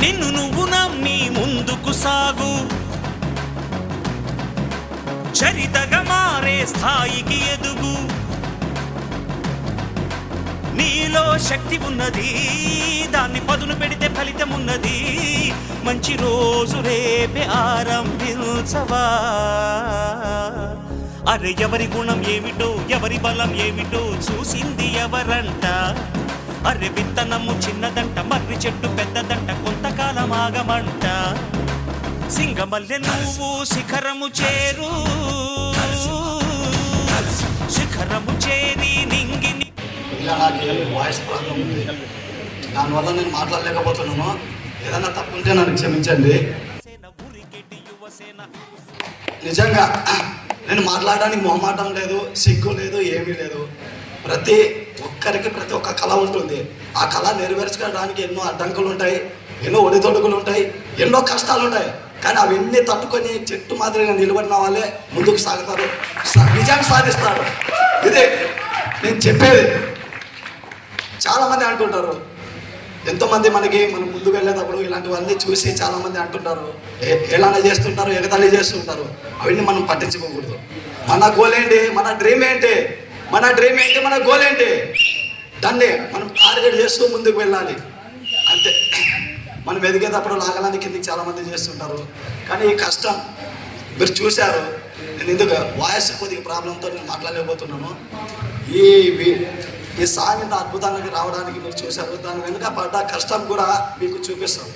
నిన్ను నువ్వు నమ్మి ముందుకు సాగు. చరితగా మారే స్థాయికి ఎదుగు. నీలో శక్తి ఉన్నది దాన్ని పదును పెడితే ఫలితం ఉన్నది. మంచి రోజు రేపే ఆరంభించవా. అరే ఎవరి గుణం ఏమిటో ఎవరి బలం ఏమిటో చూసింది ఎవరంట. అరే విత్తనము చిన్నదంట మర్రి చెట్టు పెద్దదంట. ఆగమంట సింగమల్లె నువ్వు శిఖరము చేరు. శిఖరము చేరి నింగిని ఇలా నాకు వాయిస్ ప్రాబ్లం ఉంది. దానివల్ల నేను మాట్లాడలేకపోతున్నాను. ఏదైనా తప్పుంటే నన్ను క్షమించండి. నిజంగా నేను మాట్లాడడానికి మొహమాటం లేదు సిగ్గు లేదు ఏమీ లేదు. ప్రతి ఒక్కరికి ప్రతి ఒక్క కళ ఉంటుంది. ఆ కళ నెరవేర్చుకోవడానికి ఎన్నో అడ్డంకులు ఉంటాయి. ఎన్నో ఒడిదొడుకులు ఉంటాయి ఎన్నో కష్టాలు ఉంటాయి కానీ అవన్నీ తట్టుకొని చెట్టు మాదిరిగా నిలబడిన వాళ్ళే ముందుకు సాగుతారు. నిజాన్ని విజయం సాధిస్తారు. ఇదే నేను చెప్పేది. చాలామంది అంటుంటారు ఎంతోమంది మనకి మనం ముందుకు వెళ్ళేటప్పుడు ఇలాంటివన్నీ చూసి చాలామంది అంటుంటారు ఎలానే చేస్తుంటారు ఎగతాళి చేస్తుంటారు. అవన్నీ మనం పట్టించుకోకూడదు. మన గోల్ ఏంటి? మన డ్రీమ్ ఏంటి? మన డ్రీమ్ ఏంటి? మన గోల్ ఏంటి? దాన్ని మనం టార్గెట్ చేస్తూ ముందుకు వెళ్ళాలి. అంతే. మనం ఎదిగేటప్పుడు లాగలానికి కిందకి చాలామంది చేస్తుంటారు? కానీ ఈ కష్టం మీరు చూశారు. నేను ఎందుకు వాయిస్ కొద్దిగా ప్రాబ్లంతో నేను మాట్లాడలేకపోతున్నాను. ఈ ఈ సాంగ్ ఇంత అద్భుతానికి రావడానికి మీరు చూశారు. దాని వెనుక పడ్డ కష్టం కూడా మీకు చూపిస్తాం